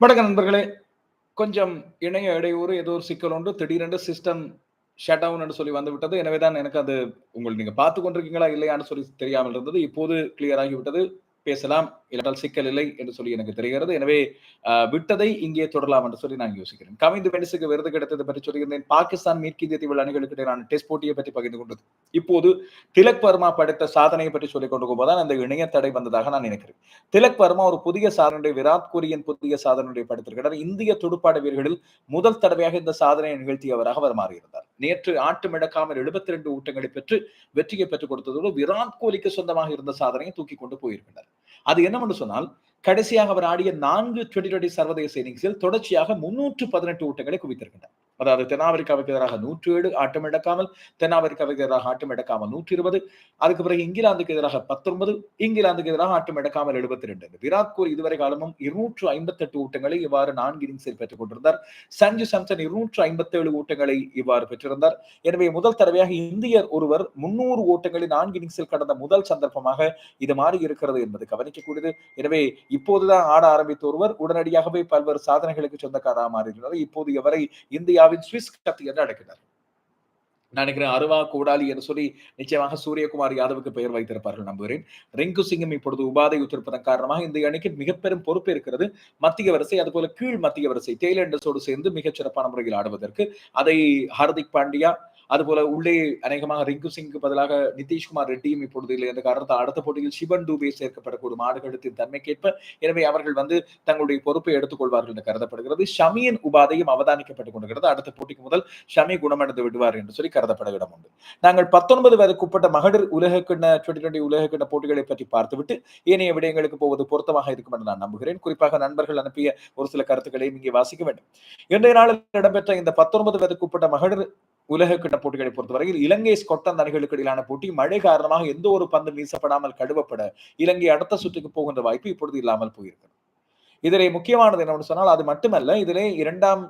வணக்கம் நண்பர்களே. கொஞ்சம் இணைய இடையூறு ஏதோ ஒரு சிக்கல் உண்டு. திடீரென்று சிஸ்டம் ஷட் டவுன் என்று சொல்லி வந்து விட்டது. எனவேதான் எனக்கு அது உங்கள் நீங்க பார்த்து கொண்டிருக்கீங்களா இல்லையான்னு சொல்லி தெரியாமல் இருந்தது. இப்போது கிளியர் ஆகிவிட்டது பேசலாம். இல்லாட்டால் சிக்கல் இல்லை என்று சொல்லி எனக்கு தெரிகிறது. எனவே விட்டதை இங்கே தொடரலாம் என்று சொல்லி நான் யோசிக்கிறேன். கவிந்து வெனிசுக்கு விருது கிடைத்தது பற்றி சொல்லியிருந்தேன். பாகிஸ்தான் மேற்கிந்திய தீவு அணிகளுக்கு இடையிலான டெஸ்ட் போட்டியை பற்றி பகிர்ந்து கொண்டது. இப்போது திலக் வர்மா படைத்த சாதனையை பற்றி சொல்லிக் கொண்டு போதுதான் அந்த இணைய தடை வந்ததாக நான் நினைக்கிறேன். திலக் வர்மா ஒரு புதிய சாதனையுடைய விராட் கோலியின் புதிய சாதனையுடைய படைத்திருக்கிறார். இந்திய துடுப்பாட்ட வீரர்களில் முதல் தடவையாக இந்த சாதனையை நிகழ்த்தியவராக அவர் மாறியிருந்தார். நேற்று ஆட்டமிழக்காமல் எழுபத்தி ரெண்டு ஊட்டங்களை பெற்று வெற்றியை பெற்றுக் கொடுத்ததோடு விராட் கோலிக்கு சொந்தமாக இருந்த சாதனையை தூக்கி கொண்டு போயிருக்கின்றனர் அது என்னவென்று சொன்னால் கடைசியாக அவர் ஆடிய நான்கு டுவெண்டி டுவெண்டி சர்வதேச இன்னிங்ஸில் தொடர்ச்சியாக முன்னூற்று பதினெட்டு ஊட்டங்களை குவித்திருக்கின்றனர் அதாவது தென்னாப்பிரிக்காவுக்கு எதிராக நூற்றி ஏழு ஆட்டம் இழக்காமல் தென்னாப்பிரிக்காவுக்கு எதிராக ஆட்டம் இழக்காமல் நூற்றி இருபது அதுக்கு பிறகு இங்கிலாந்துக்கு எதிராக பத்தொன்பது. இங்கிலாந்துக்கு எதிராக ஆட்டம் இழக்காமல் எழுபத்தி ரெண்டு விராட் கோலி இதுவரை காலமும் இருநூற்று ஐம்பத்தி எட்டு ஊட்டங்களை இவ்வாறு நான்கு இன்னிங்ஸில் பெற்றுக் கொண்டிருந்தார். சஞ்சு சாம்சன் இருநூற்று ஐம்பத்தி ஏழு ஊட்டங்களை இவ்வாறு பெற்றிருந்தார். எனவே முதல் தடவையாக இந்தியர் ஒருவர் முன்னூறு ஓட்டங்களை நான்கு இன்னிங்ஸில் கடந்த முதல் சந்தர்ப்பமாக இது மாறி இருக்கிறது என்பது கவனிக்கக்கூடியது. எனவே இப்போதுதான் ஆட ஆரம்பித்த ஒருவர் உடனடியாகவே பல்வேறு சாதனைகளுக்கு சொந்தக்காரராக மாறியிருக்கிறார் இப்போது இவரை இந்தியாவின் சுவிஸ் கத்தி என்று அழைக்கிறார். நான் நினைக்கிறேன் அருவா கூடாலி என்று சொல்லி நிச்சயமாக சூரியகுமார் யாதவுக்கு பெயர் வைத்திருப்பார்கள் நம்புகிறேன். ரிங்கு சிங்கம் இப்பொழுது உபாதை உத்திருப்பதன் காரணமாக இந்த அணிக்கு மிக பெரும் பொறுப்பு இருக்கிறது. மத்திய வரிசை அதுபோல கீழ் மத்திய வரிசை தேலண்டஸோடு சேர்ந்து மிகச் சிறப்பான முறையில் ஆடுவதற்கு அதை ஹார்திக் பாண்டியா அதுபோல உள்ளே அநேகமாக ரிங்கு சிங்க்கு பதிலாக நிதிஷ்குமார் ரெட்டியும் இப்பொழுது இல்லை. என்ற காரணத்தால் அடுத்த போட்டியில் சிவன் டூபே சேர்க்கப்படக்கூடும் ஆடுகளத்தின் தன்மைக்கேற்ப. எனவே அவர்கள் வந்து தங்களுடைய பொறுப்பை எடுத்துக்கொள்வார்கள் என்று கருதப்படுகிறது. ஷமியின் உபாதையும் அவதானிக்கப்பட்டுக் கொண்டிருக்கிறது. அடுத்த போட்டிக்கு முதல் ஷமி குணமடைந்து விடுவார் என்று சொல்லி கருதப்பட இடம் உண்டு. நாங்கள் பத்தொன்பது வயதுக்குட்பட்ட மகளிர் உலக கிண்ண டுவெண்டி டுவெண்டி உலகக்கிண்ண போட்டிகளை பற்றி பார்த்துவிட்டு ஏனைய விடயங்களுக்கு போவது பொருத்தமாக இருக்கும் என்று நான் நம்புகிறேன். குறிப்பாக நண்பர்கள் அனுப்பிய ஒரு சில கருத்துக்களையும் இங்கே வாசிக்க வேண்டும். இன்றைய நாளில் இடம்பெற்ற இந்த பத்தொன்பது வயதுக்குட்பட்ட மகளிர் உலக கிண்ண போட்டிகளை பொறுத்தவரையில் இலங்கை ஸ்கொட்லாந்து அணிகளுக்கு இடையிலான போட்டி மழை காரணமாக எந்த ஒரு பந்து வீசப்படாமல் கழுவப்பட இலங்கை அடுத்த சுற்றுக்கு போகின்ற வாய்ப்பு இப்பொழுது இல்லாமல் போயிருக்கிறது. இதிலே முக்கியமானது என்னவென்று சொன்னால் அது மட்டுமல்ல இதிலே இரண்டாம்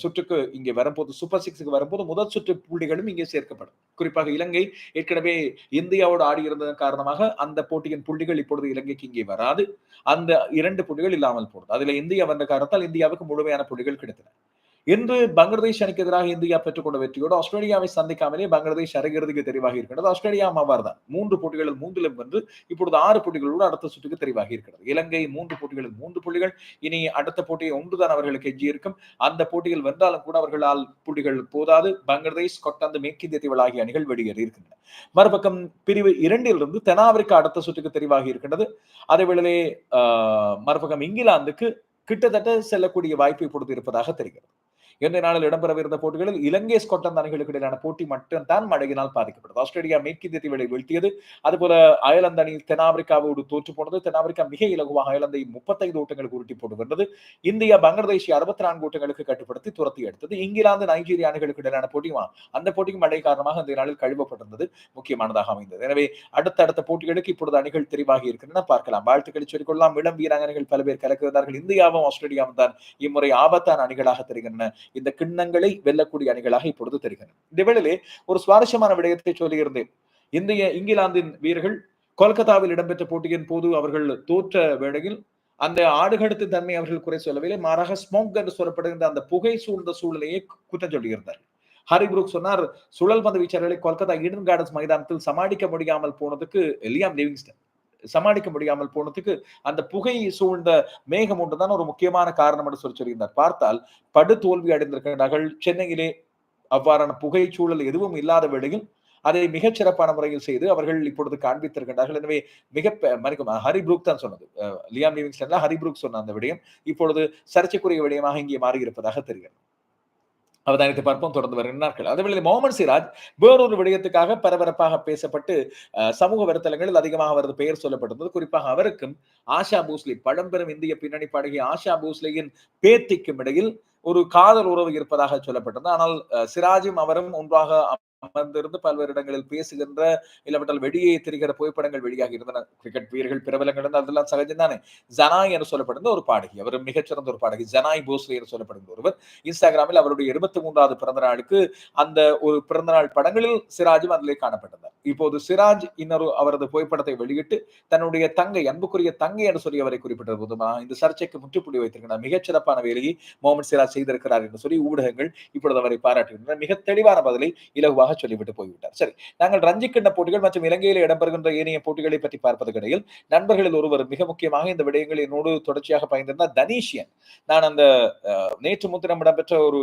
சுற்றுக்கு இங்கே வரும்போது சூப்பர் சிக்ஸுக்கு வரும்போது முதல் சுற்று புள்ளிகளும் இங்கே சேர்க்கப்படும். குறிப்பாக இலங்கை ஏற்கனவே இந்தியாவோடு ஆடியிருந்ததன் காரணமாக அந்த போட்டியின் புள்ளிகள் இப்பொழுது இலங்கைக்கு இங்கே வராது. அந்த இரண்டு புள்ளிகள் இல்லாமல் போனது. அதுல இந்தியா வந்த காரணத்தால் இந்தியாவுக்கு முழுமையான புள்ளிகள் கிடைத்தன. இன்று பங்களாதேஷ் அணிக்கு எதிராக இந்தியா பெற்றுக்கொண்ட வெற்றியோடு ஆஸ்திரேலியாவை சந்திக்காமலே பங்களாதேஷ் அருகிறதுக்கு தெரிவாக இருக்கிறது. ஆஸ்திரேலியா அவ்வாறு தான் மூன்று போட்டிகளில் மூன்றிலும் வென்று இப்பொழுது ஆறு போட்டிகளோடு அடுத்த சுற்றுக்கு தெரிவாக இருக்கிறது. இலங்கை மூன்று போட்டிகளில் மூன்று புள்ளிகள். இனி அடுத்த போட்டியை ஒன்றுதான் அவர்களுக்கு எஞ்சி இருக்கும். அந்த போட்டியில் வென்றாலும் கூட அவர்களால் புள்ளிகள் போதாது. பங்களாதேஷ் ஸ்கொட்லாந்து மேற்கிந்திய தீவுகள் ஆகிய அணிகள் வெளியேறி இருக்கின்றன. மறுபக்கம் பிரிவு இரண்டிலிருந்து தென்னாப்பிரிக்கா அடுத்த சுற்றுக்கு தெரிவாகி இருக்கின்றது. அதே வேளையிலே ஆஹ், மறுபக்கம் இங்கிலாந்துக்கு கிட்டத்தட்ட செல்லக்கூடிய வாய்ப்பு இப்பொழுது இருப்பதாக தெரிகிறது. இன்றைய நாளில் இடம்பெறவிருந்த போட்டிகளில் இலங்கை ஸ்கொட்லாந்து அணிகளுக்கு இடையிலான போட்டி மட்டும்தான் மழையினால் பாதிக்கப்பட்டது. ஆஸ்திரேலியா மேற்கிந்திய தீவுகளை வீழ்த்தியது. அதுபோல அயர்லாந்து அணி தென்னாப்பிரிக்காவோடு தோற்று போனது. தென்னாப்பிரிக்கா மிக இலகுவாக அயர்லாந்தை முப்பத்தைந்து ஓட்டங்களுக்கு உருட்டி போட்டு வென்றது. இந்தியா பங்களாதேஷை அறுபத்தி நான்கு ஓட்டங்களுக்கு கட்டுப்படுத்தி துரத்தி எடுத்தது. இங்கிலாந்து நைஜீரியா அணிகளுக்கு இடையிலான போட்டியுமா அந்த போட்டிக்கு மழை காரணமாக இந்த நாளில் கழுவப்பட்டிருந்தது. முக்கியமானதாக அமைந்தது. எனவே அடுத்தடுத்த போட்டிகளுக்கு இப்பொழுது அணிகள் தெரிவாகி இருக்கின்றன. பார்க்கலாம். வாழ்த்துக்களை சொல்லிக்கொள்ளலாம் இளம் வீராங்கனைகள் பல பேர் கலக்கிறார்கள் இந்தியாவும் ஆஸ்திரேலியாவும் தான் இம்முறை ஆபத்தான அணிகளாக தெரிகின்றன. இந்த கிண்ணங்களை வெல்லக்கூடிய அணிகளாக இப்பொழுது தெரிகின்றன இந்த வேளையிலே ஒரு சுவாரஸ்யமான விடயத்தை சொல்லியிருந்தேன். இந்திய இங்கிலாந்தின் வீரர்கள் கொல்கத்தாவில் இடம்பெற்ற போட்டியின் போது அவர்கள் தோற்ற வேளையில் அந்த ஆடுகடுத்து தன்மை அவர்கள் குறை சொல்லவில்லை. மாறாக ஸ்மோக் என்று சொல்லப்படுகின்ற அந்த புகை சூழ்ந்த சூழ்நிலையை குற்றம் சொல்லியிருந்தார். ஹரி புரூக் சொன்னார் சுழல் பந்து வீச்சர்களை கொல்கத்தா ஈடன் கார்டன்ஸ் மைதானத்தில் சமாளிக்க முடியாமல் போனதுக்கு லியாம் லிவிங்ஸ்டன் சமாளிக்க முடியாமல் போனதுக்கு அந்த புகை சூழ்ந்த மேகம் ஒன்றுதான் ஒரு முக்கியமான காரணம் என்று சொல்லி சொல்லியிருந்தார் பார்த்தால் படு தோல்வி அடைந்திருக்கிற நகல் சென்னையிலே அவ்வாறான புகை சூழல் எதுவும் இல்லாத வேளையில் அதை மிகச் சிறப்பான முறையில் செய்து அவர்கள் இப்பொழுது காண்பித்திருக்கின்றார்கள். எனவே மிக மறைக்கும் ஹரி புரூக் தான் சொன்னது. அஹ், லியாம் லிவிங்ஸ்டன்ல ஹரி புரூக் சொன்ன அந்த விடயம் இப்பொழுது சர்ச்சைக்குரிய விடயமாக இங்கே மாறி இருப்பதாக தெரிகிறது. அவதானித்து பார்ப்போம் தொடர்ந்து வருகிற நாட்கள் அதேவேளை முகமது சிராஜ் வேறொரு விடயத்துக்காக பரபரப்பாக பேசப்பட்டு சமூக வலைத்தளங்களில் அதிகமாக அவரது பெயர் சொல்லப்பட்டிருந்தது. குறிப்பாக அவருக்கும் ஆஷா பூஸ்லி பழம்பெரும் இந்திய பின்னணி பாடகி ஆஷா பூஸ்லியின் பேத்திக்கும் இடையில் ஒரு காதல் உறவு இருப்பதாக சொல்லப்பட்டது ஆனால் சிராஜும் அவரும் ஒன்றாக அமர்ந்திருந்து பல்வேறு இடங்களில் பேசுகின்ற இல்லாவிட்டால் வெளியே தெரிகிற புகைப்படங்கள் வெளியாக இருந்தன. கிரிக்கெட் வீரர்கள் பிரபலங்கள் அதெல்லாம் சகஜம் தானே ஜனாய் என்று சொல்லப்படுகிற ஒரு பாடகி அவர் மிகச்சிறந்த ஒரு பாடகி ஜனாய் போஸ்லே என்று சொல்லப்படுகிற ஒருவர் இன்ஸ்டாகிராமில் அவருடைய இருபத்தி மூன்றாவது பிறந்த நாளுக்கு அந்த ஒரு பிறந்தநாள் படங்களில் சிராஜும் அதிலே காணப்பட்டிருந்தார். இப்போது சிராஜ் இன்னொரு அவரது புகைப்படத்தை வெளியிட்டு தன்னுடைய தங்கை அன்புக்குரிய தங்கை என்று சொல்லி அவரை குறிப்பிட்ட போதுமா? இந்த சர்ச்சைக்கு முற்றுப்புள்ளி வைத்திருக்கிறார் மிகச்சிறப்பான வேலையை மோகன் சிராஜ் செய்திருக்கிறார் என்று சொல்லி ஊடகங்கள் இப்பொழுது அவரை பாராட்டுகின்றனர் மிக தெளிவான பதிலை இலகுவாக சொல்லிவிட்டு போய்விட்டார். சரி நாங்கள் ரஞ்சி கிண்ண போட்டிகள் மற்றும் இலங்கையில் இடம்பெறுகின்ற ஏனைய போட்டிகளை பற்றி பார்ப்பதற்கு இடையில் நண்பர்களில் ஒருவர் மிக முக்கியமாக இந்த விடயங்கள் என்னோடு தொடர்ச்சியாக பயந்திருந்தார் தனீஷியன் நான் அந்த நேற்று முத்திரம் இடம்பெற்ற ஒரு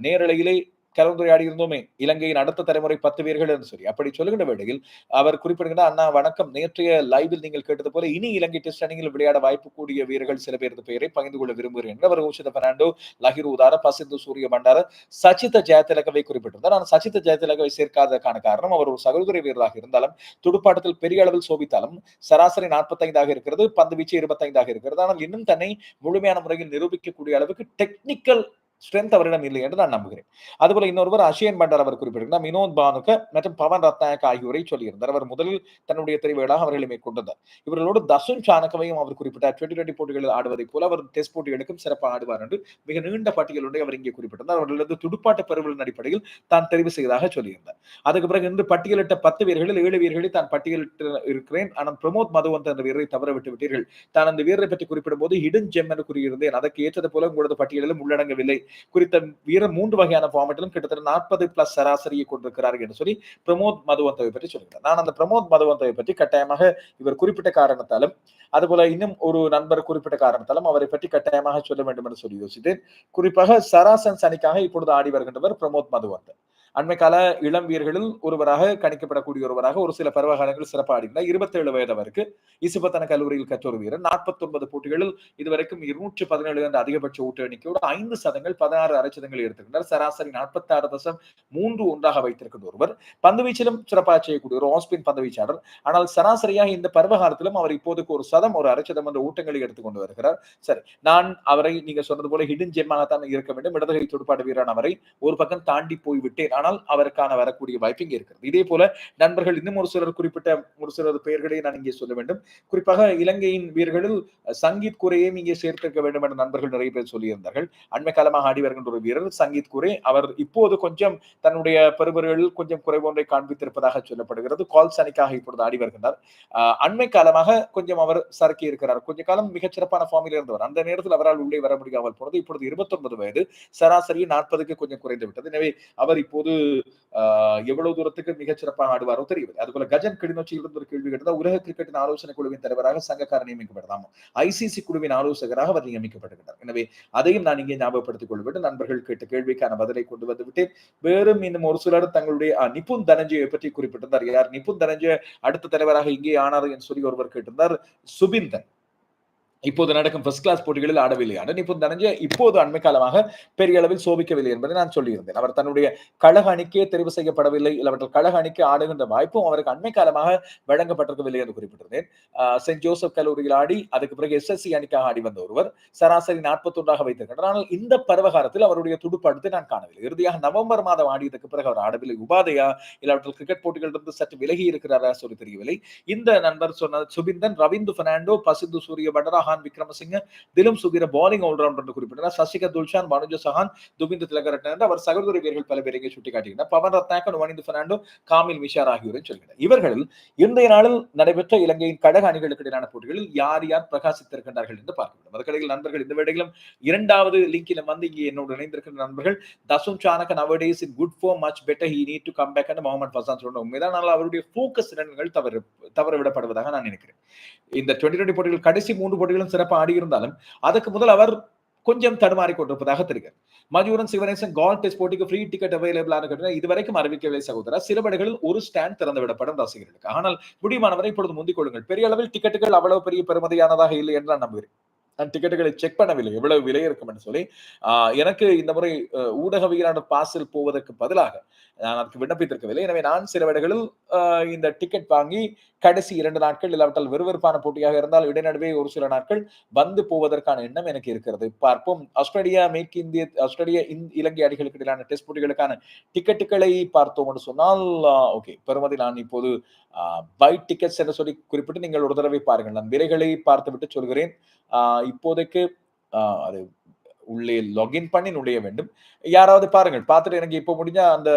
நேரலையிலே கலந்துரையாடி இருந்தோமே இலங்கையின் அடுத்த தலைமுறை பத்து வீரர்கள் என்று சொல்லி. அப்படி சொல்லுகின்ற வேளையில் அவர் குறிப்பிடுகின்ற அண்ணா வணக்கம். நேற்றைய லைவில் நீங்கள் கேட்டது போல இனி இலங்கை டெஸ்ட் அணியில் விளையாட வாய்ப்பு கூடிய வீரர்கள் சில பேரது பெயரை பகிர்ந்து கொள்ள விரும்புகிறேன் என்று அவர் ஊஷித பெர்னாண்டோ லஹிர் உதார பசிந்து சூரிய பண்டார சச்சித ஜெயதிலகவை குறிப்பிட்டிருந்தார். ஆனால் சச்சித ஜெயதிலகவை சேர்க்காததற்கான காரணம் அவர் ஒரு சகோதரி வீரராக இருந்தாலும் துடுப்பாட்டத்தில் பெரிய அளவில் சோபித்தாலும் சராசரி நாற்பத்தைந்தாக இருக்கிறது பந்து வீச்சு இருபத்தைந்தாக இருக்கிறது. ஆனால் இன்னும் தன்னை முழுமையான முறையில் நிரூபிக்கக்கூடிய அளவுக்கு டெக்னிக்கல் ஸ்ட்ரென்த் அவரிடம் இல்லை என்று நான் நம்புகிறேன். அதுபோல இன்னொருவர் அஷியன் பண்டர் அவர் குறிப்பிட்டிருந்தார் வினோத் பானுக மற்றும் பவன் ரத்நாயக் ஆகியோரை சொல்லியிருந்தார். அவர் முதலில் தன்னுடைய தெரிவுகளாக அவர்களை மேற்கொண்டிருந்தார் இவர்களோடு தசுன் சாணக்கவையும் அவர் குறிப்பிட்டார். டுவெண்டி டுவெண்டி போட்டிகளில் ஆடுவதைப் போல அவர் டெஸ்ட் போட்டிகளுக்கும் சிறப்பாக ஆடுவார் என்று மிக நீண்ட பட்டியல் ஒன்றை அவர் இங்கே குறிப்பிட்டிருந்தார். அவர்களது துடுப்பாட்ட பெருவலின் அடிப்படையில் தான் தெரிவு செய்ததாக சொல்லியிருந்தார். அதுக்கு பிறகு இன்று பட்டியலிட்ட பத்து வீரர்களில் ஏழு வீரர்களை தான் பட்டியலிட்டு இருக்கிறேன். ஆனால் பிரமோத் மதுவந்த் என்ற வீரரை தவற விட்டு விட்டீர்கள். தான் அந்த வீரரை பற்றி குறிப்பிடும் போது ஹிடன் ஜெம் என்று கூறியிருந்தேன். அதற்கு ஏற்றது போல உங்களது பட்டியலிலும் உள்ளடங்கவில்லை. குறித்த வீரர் மூன்று வகையான ஃபார்மேட்டிலும் கிட்டத்தட்ட நாற்பது பிளஸ் சராசரியை கொண்டிருக்கிறார் என்று சொல்லி பிரமோத் மதுவந்தவை பற்றி சொல்கிறார். நான் அந்த பிரமோத் மதுவந்தவை பற்றி கட்டாயமாக இவர் குறிப்பிட்ட காரணத்தாலும் அதுபோல இன்னும் ஒரு நண்பர் குறிப்பிட்ட காரணத்தாலும் அவரை பற்றி கட்டாயமாக சொல்ல வேண்டும் என்று சொல்லி யோசித்தேன். குறிப்பாக சராசன் சனிக்காக இப்பொழுது ஆடி வருகின்றவர் பிரமோத் மதுவந்தன். அண்மை கால இளம் வீரர்களில் ஒருவராக கணிக்கப்படக்கூடிய ஒருவராக ஒரு சில பருவகாலங்கள் சிறப்பாக ஆடினார். இருபத்தி ஏழு வயது அவருக்கு. இசுபத்தன கல்லூரியில் கற்றொரு வீரர். நாற்பத்தி ஒன்பது போட்டிகளில் இதுவரைக்கும் இருநூற்று பதினேழு என்ற அதிகபட்ச ஊட்ட எண்ணிக்கையோடு ஐந்து சதங்கள் பதினாறு அரைச்சதங்கள் எடுத்திருக்கிறார். சராசரி நாற்பத்தி ஆறு தசம் மூன்று ஒன்றாக வைத்திருக்கின்ற ஒருவர். பந்துவீச்சிலும் சிறப்பாக செய்யக்கூடிய ஒரு ஆஸ்பின் பந்துவீச்சாளர் ஆனால் சராசரியாக இந்த பருவகாலத்திலும் அவர் இப்போதுக்கு ஒரு சதம் ஒரு அரைச்சதம் என்ற ஊட்டங்களை எடுத்துக்கொண்டு வருகிறார். சரி நான் அவரை நீங்க சொன்னது போல ஹிடன் ஜெம்மாகத்தான் இருக்க வேண்டும். இடதுகை துடுப்பாட்டு வீரன் அவரை ஒரு பக்கம் தாண்டி போய்விட்டேன். ஆனால் அவருக்கான வரக்கூடிய வாய்ப்பு இங்கே இருக்கிறது. இதே போல நண்பர்கள் இன்னும் ஒரு சிலர் குறிப்பிட்ட ஒரு சிலர் பெயர்களை நான் இங்கே சொல்ல வேண்டும். குறிப்பாக இலங்கையின் வீரர்களில் சங்கீத் குறையையும் இங்கே சேர்த்திருக்க வேண்டும் என்ற நண்பர்கள் நிறைய பேர் சொல்லியிருந்தார்கள். அண்மை காலமாக ஆடி வருகின்ற ஒரு வீரர் சங்கீத் குரே அவர் இப்போது கொஞ்சம் தன்னுடைய பெறுபர்களில் கொஞ்சம் குறைவொன்றை காண்பித்திருப்பதாக சொல்லப்படுகிறது. கால்ஸ் அணிக்காக இப்பொழுது ஆடி வருகின்றார். அண்மை காலமாக கொஞ்சம் அவர் சறுக்கி இருக்கிறார். கொஞ்ச காலம் மிகச் சிறப்பான ஃபார்மில் இருந்தவர். அந்த நேரத்தில் அவரால் உள்ளே வர முடியாமல் போனது. இப்பொழுது இருபத்தொன்பது வயது. சராசரி நாற்பதுக்கு கொஞ்சம் குறைந்து விட்டது. எனவே அவர் இப்போது எவ்வளவு தூரத்துக்கு மிகச்சிறப்பாக ஆடுவாரோ தெரியவில்லை. அதுபோல கஜன் கிளிநொச்சியில் இருந்து ஒரு கேள்வி கேட்டதா உலக கிரிக்கெட்டின் ஆலோசனை குழுவின் தலைவராக சங்கக்காரர் நியமிக்கப்படலாம். ஐசிசி குழுவின் ஆலோசகராக அவர் நியமிக்கப்பட்டிருக்கிறார் எனவே அதையும் நான் இங்கே ஞாபகப்படுத்திக் கொள்ள வேண்டும் நண்பர்கள் கேட்ட கேள்விக்கான பதிலை கொண்டு வந்து விட்டேன். வேறும் இன்னும் ஒரு சிலர் தங்களுடைய நிபுன் தனஞ்சயை பற்றி குறிப்பிட்டிருந்தார். யார்? நிபுன் தனஞ்சய அடுத்த தலைவராக இங்கே ஆனார் என்று சொல்லி ஒருவர் கேட்டிருந்தார். சுபிந்தன். இப்போது நடக்கும் ஃபர்ஸ்ட் கிளாஸ் போட்டிகளில் ஆடவில்லை. ஆனால் இப்போது தனஞ்ச இப்போது அண்மை காலமாக பெரிய அளவில் சோபிக்கவில்லை என்பதை நான் சொல்லியிருந்தேன். அவர் தன்னுடைய கழக அணிக்கே தெரிவு செய்யப்படவில்லை இல்லாவற்றில் கழக அணிக்கு ஆடுகின்ற வாய்ப்பும் அவருக்கு அண்மை காலமாக வழங்கப்பட்டிருக்கவில்லை என்று குறிப்பிட்டிருந்தேன். சென்ட் ஜோசப் கல்லூரியில் ஆடி அதுக்கு பிறகு எஸ்எஸ்சி அணிக்காக ஆடி வந்த ஒருவர் சராசரி நாற்பத்தி ஒன்றாக ஆனால் இந்த பருவகாலத்தில் அவருடைய துடுப்பாட்டத்தை நான் காணவில்லை. இறுதியாக நவம்பர் மாதம் ஆடியதுக்கு பிறகு அவர் ஆடவில்லை. உபாதையா இல்லாவற்றில் கிரிக்கெட் போட்டிகளிலிருந்து சற்று விலகி இருக்கிறாரா சொல்லி தெரியவில்லை. இந்த நண்பர் சொன்ன சுபிந்தன் Ravindu Fernando Pasindu Sooriya Bandara Sahan Wickramasinghe Dilum Sukira bowling all rounder என்று குறிப்பிட்டார். சசிக துல்ஷான் மனுஜ சஹான் துபிந்து திலகரட்ன என்று அவர் சகோதரி வீரர்கள் பல பேர் பேரை சுட்டிக்காட்டுகிறார் பவன் ரத்னாக்கன் வனிந்து பெர்னாண்டோ காமில் மிஷார் ஆகியோரும் சொல்கிறார். இவர்களில் இன்றைய நாளில் நடைபெற்ற இலங்கையின் கடக அணிகளுக்கு இடையிலான போட்டிகளில் யார் யார் பிரகாசித்திருக்கின்றார்கள் என்று பார்க்க வேண்டும் அதற்கிடையில் நண்பர்கள் இந்த வேடையிலும் இரண்டாவது லிங்கிலும் வந்து இங்கே என்னோடு இணைந்திருக்கின்ற நண்பர்கள் Dasun Shanaka nowadays in good for much better he need to come back and Mohammad Fasan சொல்ற உண்மைதான். ஆனால் அவருடைய ஃபோக்கஸ் இரண்டுகள் தவறு தவற விடப்படுவதாக நான் நினைக்கிறேன். இந்த டுவெண்ட்டி டுவெண்ட்டி போட்டிகள் கடைசி மூன்று போட்டிகள் போட்டிகளும் சிறப்பாக ஆடியிருந்தாலும் அதுக்கு முதல் அவர் கொஞ்சம் தடுமாறி கொண்டிருப்பதாக தெரிகிறது. மஜூரன் சிவனேசன் கால் டெஸ்ட் போட்டிக்கு ஃப்ரீ டிக்கெட் அவைலபிளான கட்டணம் இதுவரைக்கும் அறிவிக்கவில்லை சகோதரா. சில படைகளில் ஒரு ஸ்டாண்ட் திறந்து விடப்படும் ரசிகர்களுக்கு. ஆனால் முடியுமானவரை இப்பொழுது முந்திக் கொள்ளுங்கள். பெரிய அளவில் டிக்கெட்டுகள் அவ்வளவு பெரிய பெருமதியானதாக இல்லை என்று நான் நம்புகிறேன். நான் டிக்கெட்டுகளை செக் பண்ணவில்லை. எவ்வளவு விலை இருக்கும் என்று சொல்லி எனக்கு இந்த முறை அஹ், ஊடகவியலாளர் பாஸில் போவதற்கு பதிலாக நான் அதுக்கு விண்ணப்பித்திருக்கவில்லை. எனவே நான் சில வேளைகளில் இந்த டிக்கெட் வாங்கி கடைசி இரண்டு நாட்கள் இல்லாவிட்டால் விறுவிறுப்பான போட்டியாக இருந்தால் இடைநடுவே ஒரு சில நாட்கள் வந்து போவதற்கான எண்ணம் எனக்கு இருக்கிறது. பார்ப்போம். ஆஸ்திரேலியா மேற்கு இந்திய ஆஸ்திரேலியா இலங்கை அணிகளுக்கு இடையிலான டெஸ்ட் போட்டிகளுக்கான டிக்கெட்டுகளை பார்த்தோம் என்று சொன்னால் ஓகே. பெருமதி நான் இப்போது பை டிக்கெட்ஸ் என்று சொல்லி குறிப்பிட்டு நீங்கள் ஒரு தடவை பாருங்கள். நான் விலைகளை பார்த்துவிட்டு சொல்கிறேன். இப்போதைக்கு அது உள்ளே லாகின் பண்ணி நுழைய வேண்டும். யாராவது பாருங்கள் பார்த்துட்டு எனக்கு இப்போ முடிஞ்சா அந்த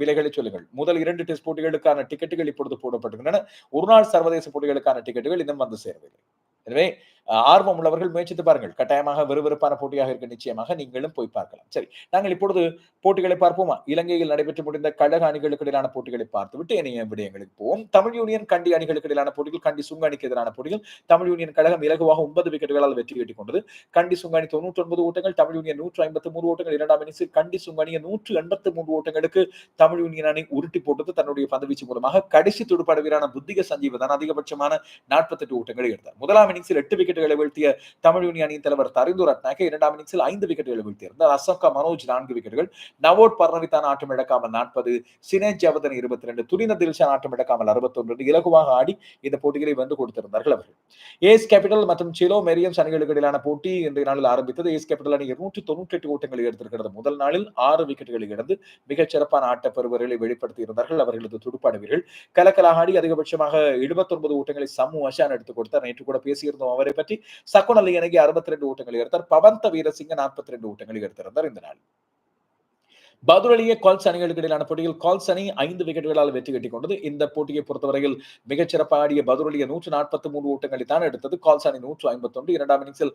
விலைகளை சொல்லுங்கள். முதல் இரண்டு டெஸ்ட் போட்டிகளுக்கான டிக்கெட்டுகள் இப்பொழுது போடப்பட்டிருக்கின்றன. ஒரு நாள் சர்வதேச போட்டிகளுக்கான டிக்கெட்டுகள் இன்னும் வந்து சேரவில்லை. எனவே ஆர்வம் உள்ளவர்கள் முயற்சித்து பாருங்கள். கட்டாயமாக விறுவிறுப்பான போட்டியாக இருக்க நிச்சயமாக நீங்களும் போய் பார்க்கலாம். சரி நாங்கள் இப்பொழுது போட்டிகளை பார்ப்போமா? இலங்கையில் நடைபெற்று முடிந்த கழக அணிகளுக்கு இடையிலான போட்டிகளை பார்த்துவிட்டு இணைய விடயங்களுக்கு போவோம். தமிழ் யூனியன் கண்டி அணிகளுக்கு இடையிலான போட்டிகள் கண்டி சுங்க அணிக்கு எதிரான போட்டிகள். தமிழ் யூனியன் கழகம் இலகுவாக ஒன்பது விக்கெட்டுகளால் வெற்றி ஈட்டிக் கொண்டது. கண்டி சுங்க அணி தொண்ணூற்றி ஒன்பது ஓட்டங்கள் தமிழ் யூனியன் நூற்று ஐம்பத்தி மூன்று ஓட்டங்கள் இரண்டாம் இன்னிங்ஸில் கண்டி சுங்க அணியை நூற்று எண்பத்தி மூன்று ஓட்டங்களுக்கு தமிழ் யூனியன் அணி உருட்டி போட்டது தன்னுடைய பந்துவீச்சு மூலமாக. கடைசி துடுப்பாடு வீரான புத்திக சஞ்சீவ் தான் அதிகபட்சமான நாற்பத்தெட்டு ஓட்டங்களை எடுத்தார். முதலாம் இன்னிங்ஸில் எட்டு விக்கெட்டுகளை வீழ்த்திய தமிழ் யூனியன் அணியின் தலைவர் தரிந்து ரத்னாக்க இரண்டாம் இன்னிங்ஸில் ஐந்து விக்கெட்டுகளை வீழ்த்தியிருந்தார். அசோகா மனோஜ் நான்கு விக்கெட்டுகள். நவோட் பர்னவித்தான் ஆட்டம் இழக்காமல் நாற்பது. சினேஜ் ஜவதன் இருபத்தி ரெண்டு துரின தில்ஷான் ஆட்டம் இழக்காமல் அறுபத்தொன்று. இலகுவாக ஆடி இந்த போட்டிகளை வந்து கொடுத்திருந்தார்கள் அவர்கள். ஏஸ் கேபிட்டல் மற்றும் சிலோ மெரியம்ஸ் அணிகளுக்கு இடையிலான போட்டி இன்றைய நாளில் ஆரம்பித்தது. ஏஸ் கேபிட்டல் அணி இருநூற்றி தொண்ணூற்றி எட்டு ஓட்டங்களை எடுத்திருக்கிறது. முதல் நாளில் ஆறு விக்கெட்டுகளை இழந்து மிகச் சிறப்பான ஆட்ட பெறுவர்களை வெளிப்படுத்தி இருந்தார்கள் அவர்களது துடுப்பாடு வீரர்கள். கலக்கலாக ஆடி அதிகபட்சமாக எழுபத்தொன்பது ஓட்டங்களை சம்மு அஷான் எடுத்துக் கொடுத்தார். நேற்று கூட பேசியிருந்தோம் அவரை பற்றி சக்குன் அலி அறுபத்தி ரெண்டு ஓட்டங்களை எடுத்தார். பவந்த வீரசிங்க நாற்பத்தி ரெண்டு ஓட்டங்களை எடுத்திருந்தார் இந்த நாள். பதுரலிய கால்ஸ் அணிகளுக்கு இடையிலான போட்டியில் கால்ஸ் அணி ஐந்து விக்கெட்டுகளால் வெற்றி கட்டிக் கொண்டது. இந்த போட்டியை பொறுத்தவரையில் மிகச்சிறப்பாக ஆடிய பதுரலிய நூற்று நாற்பத்தி மூன்று ஓட்டங்களை தான் எடுத்தது. கால்ஸ் அணி நூற்று ஐம்பத்தொன்று இரண்டாம் இன்னிங்ஸில்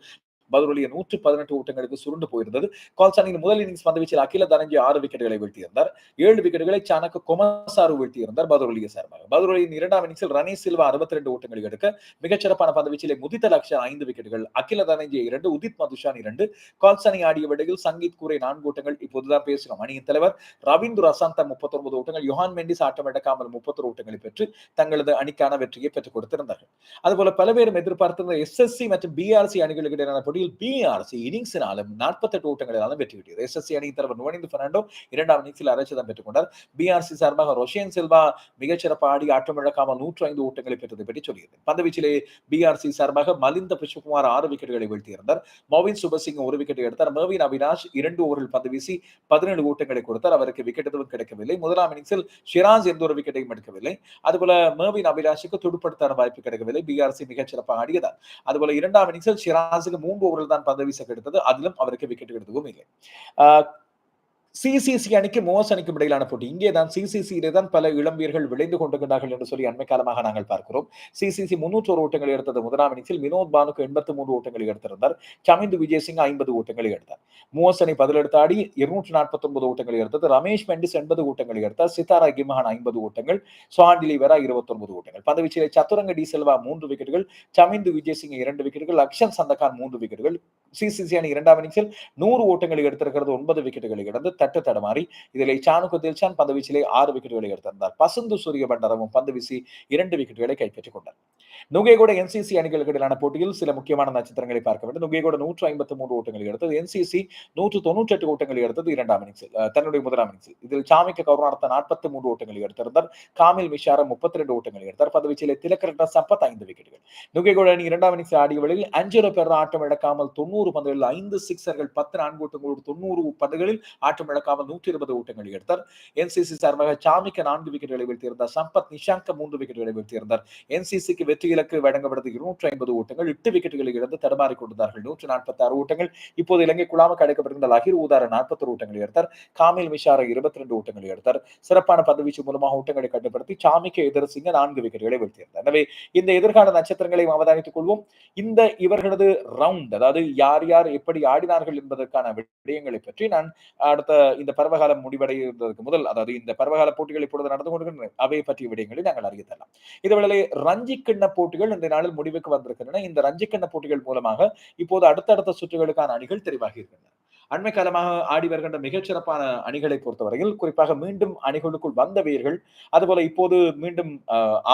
பதுரலிய நூற்று பதினெட்டு ஓட்டங்களுக்கு சுருண்டு போயிருந்தது. கால்ஸ் முதல் இன்னிங்ஸ் பந்துவீச்சில் அகில தனஞ்சி ஆறு விக்கெட்டுகளை வீழ்த்தியிருந்தார். ஏழு விக்கெட்டுகளை சாணக்க கொமசாரு வீழ்த்தியிருந்தார் பதுரலிய சார்பாக பதுரலியின் இரண்டாம் இன்னிங்ஸில் ரனேஷ் சில்வா அறுபத்தி ரெண்டு ஓட்டங்களை எடுக்க மிகச்சிறப்பான பந்துவீச்சிலே முதித்த லக்ஷன் ஐந்து விக்கெட்டுகள் அகில தனஞ்சி இரண்டு உதித் மதுஷான் இரண்டு கால்சானி ஆடிய விடையில் சங்கீத் கூரை நான்கு ஓட்டங்கள் இப்போதுதான் பேசுகிறோம். அணியின் தலைவர் ரவீந்திர அசாந்த முப்பத்தொன்பது ஓட்டங்கள் யுஹான் மெண்டிஸ் ஆட்டம் எடுக்காமல் முப்பத்தொரு ஓட்டங்களை பெற்று தங்களது அணிக்கான வெற்றியை பெற்றுக் கொடுத்திருந்தார்கள். அதுபோல பல பேரும் எதிர்பார்த்திருந்த எஸ்எஸ்சி மற்றும் பிஆர்சி அணிகளுக்கு இடையிலான போட்டியில் பிஆர்சி இன்னிங்ஸினாலும் நாற்பத்தெட்டு ஓட்டங்களினாலும் வெற்றி கிட்டியது எஸ்எஸ்சி அணியின் தலைவர் நுவனிந்து பெர்னாண்டோ இரண்டாம் இன்னிங்ஸில் அரைச்சதம் பெற்றுக் கொண்டார் பிஆர்சி சார்பாக ரொஷியன் செல்வா மிகச்சிறப்பு ஆடி ஆட்டம் இழக்காமல் நூற்று ஐந்து ஓட்டங்களை பெற்றது பற்றி சொல்லியது. பந்துவீச்சிலே பிஆர்சி சார்பாக மலிந்த புஷ்பகுமார் ஆறு விக்கெட்டுகளை வீழ்த்தியிருந்தார். மோவின் சுபசிங் ஒரு விக்கெட்டை எடுத்தார். மர்வின் அவினாஷ் இரண்டு ஓவரில் பந்து வீசி பதினேழு ஓட்டங்களை கொடுத்தார். அவருக்கு விக்கெட் எதுவும் கிடைக்கவில்லை. முதலாம் இன்னிங்ஸில் ஷிராஜ் எந்த ஒரு விக்கெட்டையும் எடுக்கவில்லை. அதுபோல மேவின் அபிலாஷுக்கு துடுப்படுத்தான வாய்ப்பு கிடைக்கவில்லை. பிஆர்சி மிகச்சிறப்பாக ஆடியதால். அதுபோல இரண்டாம் இன்னிங்ஸில் ஷிராஜுக்கு மூன்று ஓவரில் தான் பந்து வீச கெடுத்தது. அதிலும் அவருக்கு விக்கெட் எடுக்கவும் இல்லை. சிசிசி அணிக்கு மோஸ் அணிக்கும் இடையிலான போட்டி. இங்கே தான் சிசிசியிலே தான் பல இளம்பியர்கள் விளைந்து கொண்டிருக்கிறார்கள் என்று சொல்லி அண்மை காலமாக நாங்கள் பார்க்கிறோம். சிசிசி முன்னூற்றோரு ஓட்டங்களை எடுத்தது முதலாம் இன்னிங்ஸில் வினோத் பானுக்கு எண்பத்தி மூன்று ஓட்டங்களை எடுத்திருந்தார். சமிந்து விஜயசிங் ஐம்பது ஓட்டங்களை எடுத்தார். மோஸ் அணி பதிலெடுத்த ஆடி இருநூற்று நாற்பத்தி ஒன்பது ஓட்டங்களை எடுத்தது. ரமேஷ் மெண்டிஸ் எண்பது ஓட்டங்களை எடுத்தார். சித்தாரா கிமஹான் ஐம்பது ஓட்டங்கள். சுவாண்டிலி வெரா இருபத்தி ஒன்பது ஓட்டங்கள். பந்துவீச்சிலே சத்துரங்க டி செல்வா மூன்று விக்கெட்டுகள். சமிந்து விஜயசிங் இரண்டு விக்கெட்டுகள். அக்ஷன் சந்தகான் மூன்று விக்கெட்டுகள். சிசிசி அணி இரண்டாம் இன்னிங்ஸில் நூறு ஓட்டங்களை எடுத்திருக்கிறது. ஒன்பது விக்கெட்டுகளை இழந்து தட்டு தடுமாறி இதில் சாணுக்கு தில்ஷான் பந்து வீச்சிலே ஆறு விக்கெட்டுகளை எடுத்திருந்தார். பசுந்து சூரிய பண்டரமும் பந்து வீசி இரண்டு விக்கெட்டுகளை கைப்பற்றிக் கொண்டார். நுகேகோட என்சிசி அணிகளுக்கு இடையிலான போட்டியில் சில முக்கியமான நட்சத்திரங்களை பார்க்க வேண்டும். நுகேகோட நூற்று ஐம்பத்தி மூன்று ஓட்டங்களை எடுத்தது. என்சிசி நூற்று தொன்னூற்றி எட்டு ஓட்டங்களை எடுத்தது இரண்டாம் இன்னிங்ஸில் தன்னுடைய முதலாம் இன்னிங்ஸில் இதில் சாமிக்க கருணார்த்த நாற்பத்தி மூன்று ஓட்டங்களை எடுத்திருந்தார். காமில் மிஷார முப்பத்தி ரெண்டு ஓட்டங்களை எடுத்தார். பந்து வீச்சிலே திலக்கரட்ட சம்பத் ஐந்து விக்கெட்டுகள் நுகேகோட அணி இரண்டாம் இன்னிங்ஸ் ஆடிய வேளையில் அஞ்சலோ பெற ஆட்டம் இழக்காமல் தொண்ணூறு பந்துகளில் ஐந்து சிக்ஸர்கள் பத்து நான்கு ஓட்டங்களோடு தொண்ணூறு பந்துகளில் ஆட்டம் இழக்காமல் நூற்றி இருபது ஓட்டங்களை எடுத்தார். என்சிசி சார்பாக சாமிக்கு நான்கு விக்கெட்டுகளை வீழ்த்தியிருந்தார். சம்பத் நிஷாங்க மூன்று விக்கெட்டுகளை வீழ்த்தியிருந்தார். என்சிசிக்கு வெற்றி இலக்கு வழங்கப்பட்டது இருநூற்றி ஐம்பது ஓட்டங்கள் எட்டு விக்கெட்டுகளை இழந்து தடுமாறிக் கொண்டிருந்தார்கள். நூற்றி நாற்பத்தி ஆறு ஓட்டங்கள் இப்போது இலங்கை குழாமுக்கு அடைக்கப்படுகின்ற லஹிர் ஊதார நாற்பத்தி ஓட்டங்களை எடுத்தார். காமில் மிஷார இருபத்தி ரெண்டு ஓட்டங்களை எடுத்தார். சிறப்பான பந்துவீச்சு மூலமாக ஓட்டங்களை கட்டுப்படுத்தி சாமிக்க எதிர்சிங்க நான்கு விக்கெட்டுகளை வீழ்த்தியிருந்தார். எனவே இந்த எதிர்கால நட்சத்திரங்களை அவதானித்துக் கொள்வோம். இந்த இவர்களது ரவுண்ட் அதாவது யார் யார் எப்படி ஆடினார்கள் என்பதற்கான விடயங்களை பற்றி நான் அடுத்த இந்த பருவகாலம் முடிவடைவதற்கு முதல் அதாவது இந்த பருவகால போட்டிகள் இப்பொழுது நடந்து கொண்டிருக்கின்றன. அவை பற்றிய விடயங்களை நாங்கள் அறிய தரலாம் இதுவேளை ரஞ்சி கிண்ண போட்டிகள் இந்த நாளில் முடிவுக்கு வந்திருக்கின்றன. இந்த ரஞ்சி கிண்ண போட்டிகள் மூலமாக இப்போது அடுத்தடுத்த சுற்றுகளுக்கான அணிகள் தெரிவாகி இருக்கின்றன. அண்மை காலமாக ஆடி வருகின்ற மிகச்சிறப்பான அணிகளை பொறுத்தவரையில் குறிப்பாக மீண்டும் அணிகளுக்குள் வந்த வீரர்கள் அதுபோல இப்போது மீண்டும்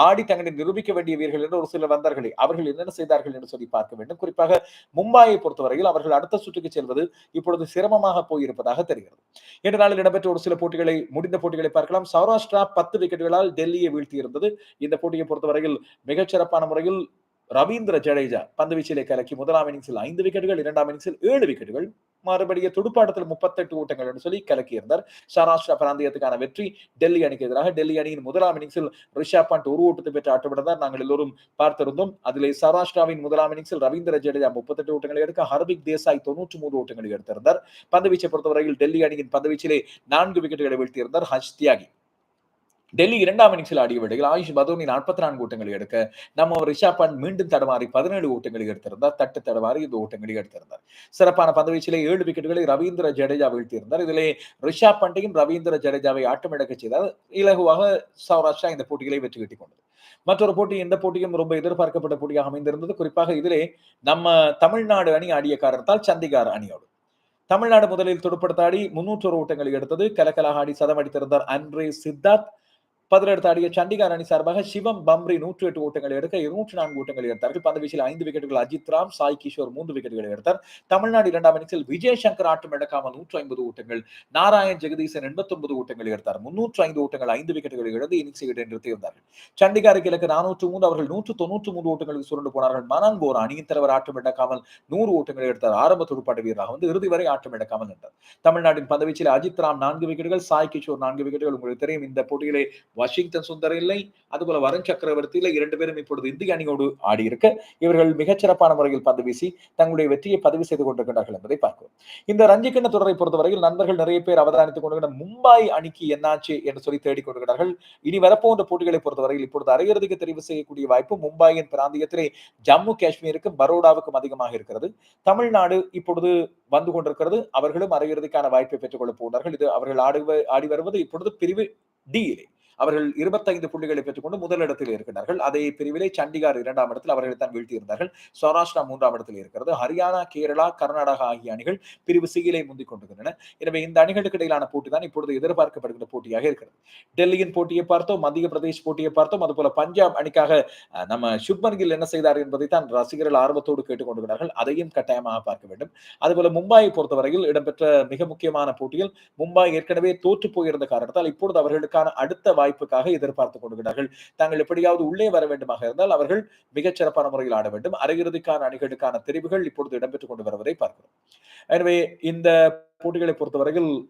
ஆடி தங்களை நிரூபிக்க வேண்டிய வீரர்கள் என்று ஒரு சிலர் வந்தார்களே அவர்கள் என்னென்ன செய்தார்கள் என்று சொல்லி பார்க்க வேண்டும். குறிப்பாக மும்பாயை பொறுத்தவரையில் அவர்கள் அடுத்த சுற்றுக்கு செல்வது இப்பொழுது சிரமமாக போயிருப்பதாக தெரிகிறது. இன்று நாளில் இடம்பெற்ற ஒரு சில போட்டிகளை முடிந்த போட்டிகளை பார்க்கலாம். சௌராஷ்டிரா பத்து விக்கெட்டுகளால் டெல்லியை வீழ்த்தியிருந்தது. இந்த போட்டியை பொறுத்தவரையில் மிகச்சிறப்பான முறையில் ரவீந்திர ஜடேஜா பந்து வீச்சிலே கலக்கி முதலாம் இன்னிங்ஸில் ஐந்து விக்கெட்டுகள் இரண்டாம் இன்னிங்ஸில் ஏழு விக்கெட்டுகள் மறுபடியும் துடுப்பாட்டத்தில் முப்பத்தெட்டு ஓட்டங்கள் என்று சொல்லி கலக்கியிருந்தார். சராஷ்டிரா பிராந்தியத்துக்கான வெற்றி டெல்லி அணிக்கு எதிராக டெல்லி அணியின் முதலாம் இன்னிங்ஸில் ரிஷப் பண்ட் ஒரு ஓட்டத்தை பெற்று ஆட்டமிடந்தார். நாங்கள் எல்லோரும் பார்த்திருந்தோம். அதிலே சௌராஷ்டிராவின் முதலாம் இன்னிங்ஸில் ரவீந்திர ஜடேஜா முப்பத்தெட்டு ஓட்டங்களை எடுக்க ஹர்திக் தேசாய் தொன்னூற்று மூன்று ஓட்டங்களை எடுத்திருந்தார். பந்துவீச்சை பொறுத்தவரையில் டெல்லி அணியின் பந்துவீச்சிலே நான்கு விக்கெட்டுகளை வீழ்த்தியிருந்தார் ஹஜ் தியாகி. டெல்லி இரண்டாம் இன்னிங்ஸில் ஆடிய வேளையில் ஆயுஷ் பதோனி நாற்பத்தி நான்கு ஓட்டங்களை எடுக்க நம்ம ரிஷா பண்ட் மீண்டும் தடமாறி பதினேழு ஓட்டங்களை எடுத்திருந்தார். தட்டு தடமாறி இந்த ஓட்டங்களை எடுத்திருந்தார். சிறப்பான பந்துவீச்சிலே ஏழு விக்கெட்டுகளை ரவீந்திர ஜடேஜா வீழ்த்தியிருந்தார். இதிலே ரிஷாப் பண்டையும் ரவீந்திர ஜடேஜாவை ஆட்டமிழக்க செய்தார். இலகுவாக சௌராஷ்டிரா இந்த போட்டிகளை வெற்றி கட்டிக் கொண்டது. மற்றொரு போட்டி இந்த போட்டியும் ரொம்ப எதிர்பார்க்கப்பட்ட போட்டியாக அமைந்திருந்தது. குறிப்பாக இதிலே நம்ம தமிழ்நாடு அணி ஆடிய காரணத்தால் சண்டிகார் அணியோடு. தமிழ்நாடு முதலில் துடுப்படுத்தாடி முன்னூற்றொரு ஓட்டங்களை எடுத்தது. கலக்கலாக ஆடி சதம் அடித்திருந்தார் அன்ரே சித்தார்த். பதிலெடுத்து ஆடிய சண்டிகார் அணி சார்பாக சிவம் பம்ரி நூற்றி எட்டு ஓட்டங்களை எடுக்க இருநூற்றி நான்கு ஓட்டங்களை எடுத்தார்கள். பந்து வீச்சில் ஐந்து விக்கெட்டுகள் அஜித் ராம் சாய் கிஷோர் மூன்று விக்கெட்டுகளை எடுத்தார். தமிழ்நாடு இரண்டாம் இன்னிங்ஸில் விஜய் சங்கர் ஆட்டம் இழக்காமல் நூற்றி ஐம்பது ஓட்டங்கள் நாராயண் ஜெகதீசன் எண்பத்தி ஒன்பது ஓட்டங்களை எடுத்தார். முன்னூற்று ஐந்து ஓட்டங்கள் ஐந்து விக்கெட்டுகளை இழந்து இன்னிங்ஸை இடைநிறுத்தியிருந்தார்கள் சண்டிகாருக்கு இலக்கு நானூற்று மூன்று அவர்கள் நூற்று தொன்னூற்று மூன்று ஓட்டங்களுக்கு சுரண்டு போனார்கள். மனான் போர் அணியின் தலைவர் ஆட்டம் இழக்காமல் நூறு ஓட்டங்களை எடுத்தார். ஆரம்ப துடுப்பாட்ட வீரராக வந்து இறுதி வரை ஆட்டம் இழக்காமல் நின்றார். தமிழ்நாட்டின் பந்து வீச்சில் அஜித் ராம் நான்கு விக்கெட்டுகள் சாய் கிஷோர் நான்கு விக்கெட்டுகள். உங்களுக்கு தெரியும் இந்த போட்டியிலே வாஷிங்டன் சுந்தர் இல்லை. அதுபோல வருண் சக்கரவர்த்தி இல்லை இரண்டு பேரும் இப்பொழுது இந்திய அணியோடு ஆடி இருக்க இவர்கள் மிகச்சிறப்பான முறையில் பந்து வீசி தங்களுடைய வெற்றியை பதிவு செய்து கொண்டிருக்கிறார்கள் என்பதை பார்க்கிறோம். இந்த ரஞ்சிக்கிண்ண தொடரை பொறுத்தவரையில் நண்பர்கள் நிறைய பேர் அவதானித்துக் கொண்டிருக்கிற மும்பை அணிக்கு என்னாச்சு என்று சொல்லி தேடிக்கொண்டிருக்கிறார்கள் இனி வரப்போன்ற போட்டிகளை பொறுத்தவரையில் இப்பொழுது அரையிறுதிக்கு தெரிவு செய்யக்கூடிய வாய்ப்பு மும்பாயின் பிராந்தியத்திலே ஜம்மு காஷ்மீருக்கும் பரோடாவுக்கும் அதிகமாக இருக்கிறது. தமிழ்நாடு இப்பொழுது வந்து கொண்டிருக்கிறது. அவர்களும் அரையிறுதிக்கான வாய்ப்பை பெற்றுக் கொள்ளப் போகிறார்கள். இது அவர்கள் ஆடி ஆடி வருவது இப்பொழுது பிரிவு டி அவர்கள் இருபத்தைந்து புள்ளிகளை பெற்றுக்கொண்டு முதலிடத்தில் இருக்கிறார்கள். அதே பிரிவிலே சண்டிகார் இரண்டாம் இடத்தில் அவர்களை தான் வீழ்த்தியிருந்தார்கள். சௌராஷ்டிரா மூன்றாம் இடத்தில் இருக்கிறது. ஹரியானா கேரளா கர்நாடகா ஆகிய அணிகள் பிரிவு சிகிலை முந்திக் கொண்டிருக்கின்றன எனவே இந்த அணிகளுக்கு இடையிலான போட்டி தான் இப்பொழுது எதிர்பார்க்கப்படுகின்ற போட்டியாக இருக்கிறது. டெல்லியின் போட்டியை பார்த்தோம் மத்திய பிரதேஷ் போட்டியை பார்த்தோம். அதுபோல பஞ்சாப் அணிக்காக நம்ம சுப்மன் கில் என்ன செய்தார் என்பதை தான் ரசிகர்கள் ஆர்வத்தோடு கேட்டுக்கொண்டிருக்கிறார்கள் அதையும் கட்டாயமாக பார்க்க வேண்டும். அதுபோல மும்பாயை பொறுத்தவரையில் இடம்பெற்ற மிக முக்கியமான போட்டியில் மும்பாய் ஏற்கனவே தோற்று போயிருந்த காரணத்தால் இப்பொழுது அவர்களுக்கான அடுத்த வாய்ப்புக்காக எதிர்பார்த்துக் கொண்டிருக்கிறார்கள் தாங்கள் எப்படியாவது உள்ளே வர வேண்டுமாக இருந்தால் அவர்கள் மிகச் சிறப்பான முறையில் ஆட வேண்டும். அரையிறுதிக்கான அணிகளுக்கான தெரிவுகள் இப்பொழுது இடம்பெற்றுக் கொண்டு வருவதை பார்க்கிறோம். எனவே இந்த போட்டிகளை பொறுத்தவரையில்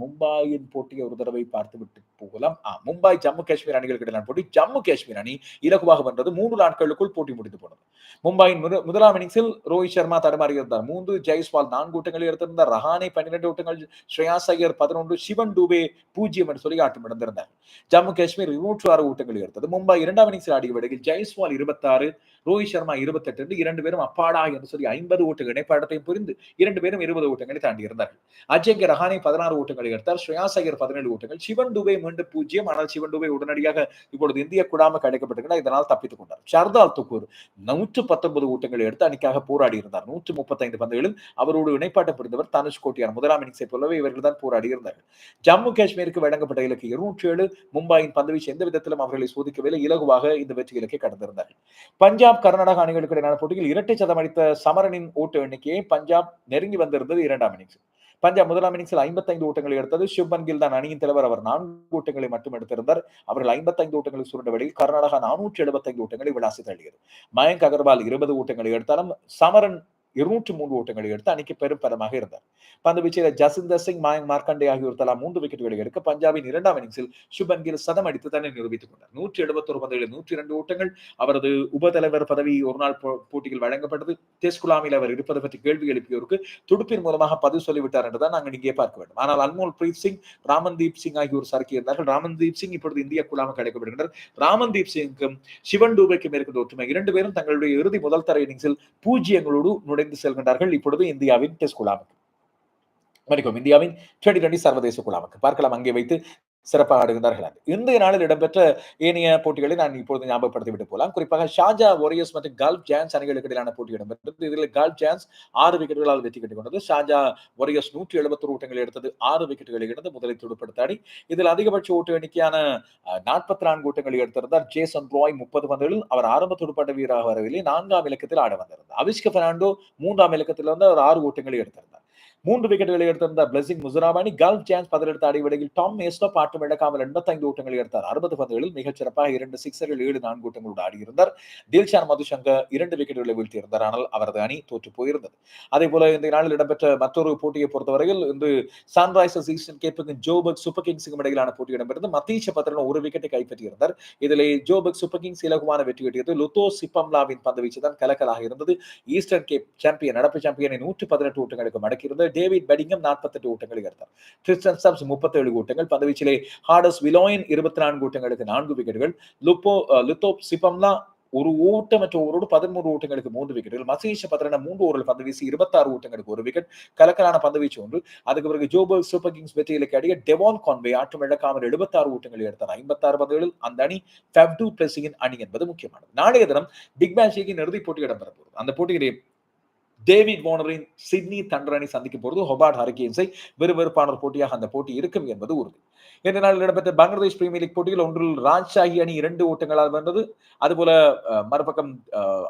மும்பாயின் போட்டியை ஒரு தடவை பார்த்துவிட்டு போகலாம். மும்பை ஜம்மு காஷ்மீர் அணிகளுக்கு இடையிலான போட்டி. ஜம்மு காஷ்மீர் அணி இலகுவாக வென்றது. மூன்று நாட்களுக்குள் போட்டி முடிந்து போனது. மும்பையின் முத- முதலாம் இன்னிங்ஸில் ரோஹித் சர்மா தடுமாறி இருந்தார். மூன்று ஜெய்ஸ்வால் நான்கு ஓட்டங்களை எடுத்திருந்தார். ரஹானே பன்னிரண்டு ஓட்டங்கள் ஸ்ரேயாஸ் ஐயர் பதினொன்று சிவன் டூபே பூஜ்ஜியம் என்று சொல்லி ஆட்டம் இழந்திருந்தார். ஜம்மு காஷ்மீர் இருநூற்று ஆறு ஓட்டங்கள் எடுத்தது. மும்பை இரண்டாம் இன்னிங்ஸில் ஆடிய வேளையில் ஜெய்ஸ்வால் இருபத்தாறு ரோஹித் சர்மா இருபத்தெட்டு இருந்து இரண்டு பேரும் அப்பாடா என்று சொல்லி ஐம்பது ஓட்டுகள் இணைப்பாடத்தையும் புரிந்து இரண்டு பேரும் இருபது ஓட்டங்களை தாண்டி இருந்தார்கள். அஜய்க்கு ரஹானே பதினாறு ஓட்டங்களை எடுத்தார் ஸ்ரேயாசகர் பதினேழு ஓட்டங்கள் சிவன் துபை மீண்டும் பூஜ்ஜியம் ஆனால் சிவன் துபை உடனடியாக இப்பொழுது இந்திய குடாம கிடைக்கப்பட்டிருக்கிறார் இதனால் தப்பித்துக் கொண்டார். சர்தால் துக்கூர் நூற்று பத்தொன்பது ஓட்டங்களை எடுத்து அணிக்காக போராடி இருந்தார். நூற்று முப்பத்தைந்து பந்துகளில் அவரோடு இணைப்பாட்டம் புரிந்தவர் தனுஷ் கோட்டியார் முதலாம் இன்னிங்ஸை போலவே இவர்கள் தான் போராடி இருந்தார்கள். ஜம்மு காஷ்மீருக்கு வழங்கப்பட்ட இலக்கு இருநூற்றி ஏழு மும்பாயின் பந்துவீச்சு எந்த விதத்திலும் அவர்களை சோதிக்கவில்லை இலகுவாக இந்த வெற்றி இலக்கை கடந்திருந்தார்கள். பஞ்சாப் கர்நாடகா அணிகளுக்கு இடையிலான போட்டியில் இரட்டை சதம் அடித்த சமரனின் ஓட்டு எண்ணிக்கையை பஞ்சாப் நெருங்கி வந்திருந்தது இரண்டாம் இன்னிங்ஸ் பஞ்சாப் முதலாம் இன்னிங்ஸில் ஐம்பத்தைந்து ஓட்டங்களை எடுத்தது சிவன் கில் தான் அணியின் தலைவர். அவர் நான்கு ஓட்டங்களை மட்டும் எடுத்திருந்தார். அவர்கள் ஐம்பத்தைந்து ஓட்டங்களை சுருண்ட வழியில் கர்நாடகா நானூற்றி எழுபத்தைந்து ஓட்டங்களை விளாசி தள்ளியது. மயங்க் அகர்வால் இருபது ஓட்டங்களை எடுத்தாலும் சமரன் இருநூற்றி மூன்று ஓட்டங்களை எடுத்து அன்னைக்கு பெரும் பலமாக இருந்தார். பந்து வீச்சில் ஜசிந்தர் சிங் மாயங் மார்க்கண்டே ஆகியோர் தலா மூன்று விக்கெட்டுகளை எடுக்க பஞ்சாபின் இரண்டாம் இன்னிங்ஸில் சுபன் கில் சதம் அடித்து தன்னை நிரூபித்துக் கொண்டார். நூற்றி எழுபத்தொரு பந்துகளில் நூற்றி இரண்டு ஓட்டங்கள் அவரது உபதலைவர் பதவி ஒரு நாள் போட்டியில் வழங்கப்பட்டது. டெஸ்ட் குழாமில் அவர் இருப்பது பற்றி கேள்வி எழுப்பியோருக்கு துடுப்பின் மூலமாக பதிவு சொல்லிவிட்டார் என்றுதான் நாங்கள் இங்கே பார்க்க வேண்டும். ஆனால் அன்மோல் பிரீத் சிங் ராமன்தீப் சிங் ஆகியோர் சரக்கி இருந்தார்கள். ராமன்தீப் சிங் இப்பொழுது இந்திய குழாமுக்கு அழைக்கப்படுகின்றனர் ராமன்தீப் சிங்கும் சிவன் டூபைக்கும் இருக்கின்ற ஒற்றுமை இரண்டு பேரும் தங்களுடைய இறுதி முதல் தர இன்னிங்ஸில் பூஜ்ஜியங்களோடு நுழைந்து செல்கின்றார்கள். இப்பொழுது இந்தியாவின் டெஸ்ட் குழாமுக்கு. மன்னிக்கும் இந்தியாவின் டுவெண்டி டுவெண்டி சர்வதேச குழாமுக்கு. பார்க்கலாம். அங்கே வைத்து சிறப்பாக ஆடுகின்றார்கள் இன்றைய நாளில் இடம்பெற்ற ஏனைய போட்டிகளை நான் இப்பொழுது ஞாபகப்படுத்தி விட்டு போலாம் குறிப்பாக ஷாஜா வாரியர்ஸ் மற்றும் கல்ஃப் ஜான்ஸ் அணிகளுக்கு இடையிலான போட்டி இடம்பெற்றது. இதில் கல்ஃப் ஜான்ஸ் ஆறு விக்கெட்டுகளால் வெற்றி கட்டிக் கொண்டது ஷாஜா வாரியர்ஸ் நூற்றி எழுபத்தொரு ஓட்டங்களை எடுத்தது. ஆறு விக்கெட்டுகளை எடுத்து முதலில் துடுப்படுத்தாடி இதில் அதிகபட்ச ஓட்டு எண்ணிக்கையான நாற்பத்தி நான்கு ஓட்டங்களை எடுத்திருந்தார். ஜேசன் ராய் முப்பது பந்துகளில் அவர் ஆரம்ப துடுப்பாட்ட வீரராக வரவில்லை. நான்காம் இலக்கத்தில் ஆட வந்திருந்தார். அவிஷ்க பெர்னாண்டோ மூன்றாம் இலக்கத்தில் வந்து அவர் ஆறு ஓட்டங்களை எடுத்திருந்தார். மூன்று விக்கெட்டுகளை எடுத்திருந்த பிளஸிங் முசுராபானி கல்ஃப் சான்ஸ் பதிலெடுத்த அடிவடையில் டாம் மேஸ்டோ ஆட்டம் இழக்காமல் எண்பத்தைந்து ஓட்டங்களை எடுத்தார். அறுபது பந்துகளில் மிகச்சிறப்பாக இரண்டு சிக்ஸர்கள் ஏழு நான்கு ஓட்டங்களோடு ஆடியிருந்தார். தில்ஷான் மதுசங்கர் இரண்டு விக்கெட்டுகளை வீழ்த்தியிருந்தார். ஆனால் அவரது அணி தோற்று போயிருந்தது. அதே போல இந்த நாளில் இடம்பெற்ற மற்றொரு போட்டியை பொறுத்தவரையில் இன்று சன்ரைசர்ஸ் ஈஸ்டர்ன் கேப்புக்கும் ஜோபக் சூப்பர் கிங்ஸுக்கும் இடையிலான போட்டி இடம்பெற்றது. மத்தீஷ பத்திரன் ஒரு விக்கெட்டை கைப்பற்றியிருந்தார். இதில் ஜோபக் சூப்பர் கிங்ஸ் இலகுவான வெற்றி கிட்டியது லுத்தோ சிப்பம்லாவின் பந்து வீச்சு தான் கலக்கலாக இருந்தது. ஈஸ்டர்ன் கேப் சாம்பியன் நடப்பு சாம்பியனை நூற்று பதினெட்டு ஓட்டங்களுக்கு மடக்கியிருந்தது டேவிட் பெடிங்கம் நாற்பத்தெட்டு ஓட்டங்களை எடுத்தார் கிறிஸ்டன் ஸ்டப்ஸ் முப்பத்தேழு ஓட்டங்கள் பந்துவீச்சிலே ஹார்டஸ் விலோயின் இருபத்தி நான்கு ஓட்டங்களுக்கு நான்கு விக்கெட்டுகள் லுப்போ லுத்தோப் சிப்பம்லா ஒரு ஓட்டமற்ற ஓவரோடு பதிமூன்று ஓட்டங்களுக்கு மூன்று விக்கெட்டுகள் மசீஷ பத்திரன மூன்று ஓவர்கள் பந்து வீசி இருபத்தாறு ஓட்டங்களுக்கு ஒரு விக்கெட் கலக்கலான பந்து வீச்சு ஒன்று. அதுக்கு பிறகு ஜோபர் சூப்பர் கிங்ஸ் வெற்றிகளுக்கு அடிய டெவான் கான்வே ஆட்டம் இழக்காமல் எழுபத்தாறு ஓட்டங்களை எடுத்தார் ஐம்பத்தாறு பந்துகளில் அந்த அணி ஃபெப்டு பிளஸிங்கின் அணி என்பது முக்கியமானது. நாளைய தினம் பிக் பேஷ் லீகின் இறுதிப் போட்டி இடம்பெற போகுது அந்த போட்டியிலே டேவிட் வார்னரின் சிட்னி தண்டர் அணி சந்திக்க போறது ஹொபார்ட் ஹரிகேன்ஸை விறுவிறுப்பான ஒரு போட்டியாக அந்த போட்டி இருக்கும் என்பது உறுதி. இந்த நாளில் இடம்பெற்ற பங்களாதேஷ் பிரீமியர் லீக் போட்டியில் ஒன்றில் ராஜ்ஷாஹி அணி இரண்டு ஓட்டங்களால் வென்றது. அதுபோல மறுபக்கம்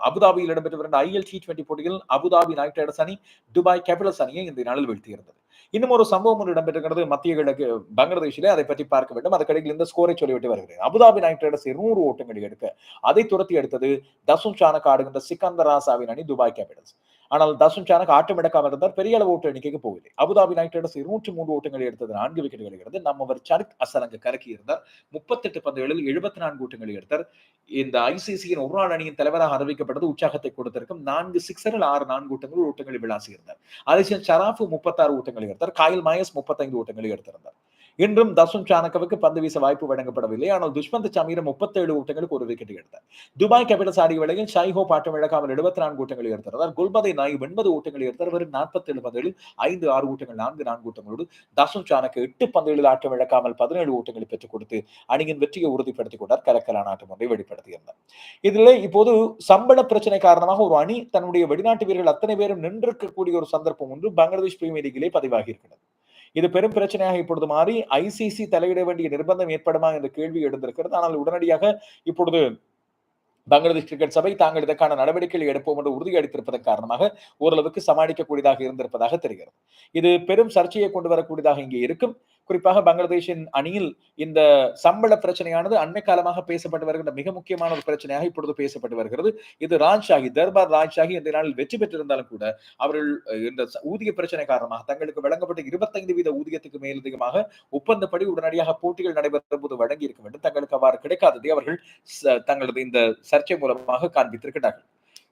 அபுதாபியில் இடம்பெற்று இரண்டு ஐஎல் டி டுவெண்டி போட்டியில் அபுதாபி நைட் ரைடர்ஸ் அணி துபாய் கேபிட்டல்ஸ் அணியை இந்த நாளில் வீழ்த்தியிருந்தது. இன்னும் ஒரு சம்பவம் ஒன்று இடம்பெற்றிருக்கிறது. மத்திய கிழக்கு பங்களாதேஷிலே அதை பற்றி பார்க்க வேண்டும். அதற்கடையில் இந்த ஸ்கோரை சொல்லிவிட்டு வருகிறேன். அபுதாபி நைட் ரைடர்ஸ் இருநூறு ஓட்டங்களை எடுக்க அதை துரத்தி எடுத்தது தசும் சானக் ஆடுகின்ற சிக்கந்தராசாவின் அணி துபாய் கேபிட்டல்ஸ். ஆனால் தசும் சானக் ஆட்டம் எடுக்காமல் இருந்தார். பெரிய அளவு ஓட்டு எண்ணிக்கைக்கு போகவில்லை. அபுதாபி நைட் ரைடர்ஸ் இருநூற்றி மூன்று ஓட்டங்களை எடுத்தது நான்கு விக்கெட்டுகள் எடுத்தது. நம்மவர் சரக் அசலங்க கலக்கி இருந்தார். முப்பத்தெட்டு பந்துகளில் எழுபத்தி நான்கு ஓட்டங்களை எடுத்தார். இந்த ஐசிசியின் ஒரு நாள் அணியின் தலைவராக அறிவிக்கப்பட்டது உற்சாகத்தை கொடுத்திருக்கும். நான்கு சிக்ஸரில் ஆறு நான்கு ஓட்டங்கள் ஓட்டங்களை விளாசி இருந்தார் அதிசயன் சராஃபு முப்பத்தாறு ஓட்டங்களை எடுத்தார். காயில் மாயஸ் முப்பத்தைந்து ஓட்டங்களை எடுத்திருந்தார். இன்றும் தசும் சானக்கவுக்கு பந்து வீச வாய்ப்பு வழங்கப்படவில்லை. ஆனால் துஷ்மந்த் சமீரம் முப்பத்தேழு ஓட்டங்களுக்கு ஒரு விக்கெட் எடுத்தார். துபாய் கேபிட்டல்ஸ் ஆடிய வேளையில் ஷைஹோ பாட்டம் இழக்காமல் எழுபத்தி நான்கு ஓட்டங்களை எடுத்தார் குல்பதை நாய் ஒன்பது ஓட்டங்களை எடுத்தார். வெறும் நாற்பத்தேழு பந்துகளில் ஐந்து ஆறு ஓட்டங்கள் நான்கு நான்கு ஓட்டங்களோடு தசும் சானக்கு எட்டு பந்துகளில் ஆட்டம் இழக்காமல் பதினேழு ஓட்டங்களை பெற்றுக் கொடுத்து அணியின் வெற்றியை உறுதிப்படுத்திக் கொண்டார். கலக்கலான ஆட்டம் ஒன்றை வெளிப்படுத்தியிருந்தார். இதில் இப்போது சம்பள பிரச்சனை காரணமாக ஒரு அணி தன்னுடைய வெளிநாட்டு வீரர்கள் அத்தனை பேரும் நின்றிருக்கக்கூடிய ஒரு சந்தர்ப்பம் ஒன்று பங்களாதேஷ் பிரீமியர் லீகிலே பதிவாகி இருக்கிறது. இது பெரும் பிரச்சனையாக இப்பொழுது மாறி ஐசிசி தலையிட வேண்டிய நிர்பந்தம் ஏற்படுமா என்ற கேள்வி எழுந்திருக்கிறது. ஆனால் உடனடியாக இப்பொழுது பங்களாதேஷ் கிரிக்கெட் சபை தாங்கள் இதற்கான நடவடிக்கைகள் எடுப்போம் என்று உறுதியளித்திருப்பதன் காரணமாக ஓரளவுக்கு சமாளிக்கக்கூடியதாக இருந்திருப்பதாக தெரிகிறது. இது பெரும் சர்ச்சையை கொண்டு வரக்கூடியதாக இங்கே இருக்கும். குறிப்பாக பங்களாதேஷின் அணியில் இந்த சம்பள பிரச்சனையானது அண்மை காலமாக பேசப்பட்டு வருகின்ற மிக முக்கியமான ஒரு பிரச்சனையாக இப்பொழுது பேசப்பட்டு வருகிறது. இது ராஜ்ஷாகி தர்பார் ராஜ்ஷாகி இந்த நாளில் வெற்றி பெற்றிருந்தாலும் கூட அவர்கள் இந்த ஊதிய பிரச்சனை காரணமாக தங்களுக்கு வழங்கப்பட்ட இருபத்தைந்து வீத ஊதியத்துக்கு மேலதிகமாக ஒப்பந்தப்படி உடனடியாக போட்டிகள் நடைபெறும் போது வழங்கி இருக்க வேண்டும். தங்களுக்கு அவ்வாறு கிடைக்காததை அவர்கள் தங்களது இந்த சர்ச்சை மூலமாக காண்பித்திருக்கிறார்கள்.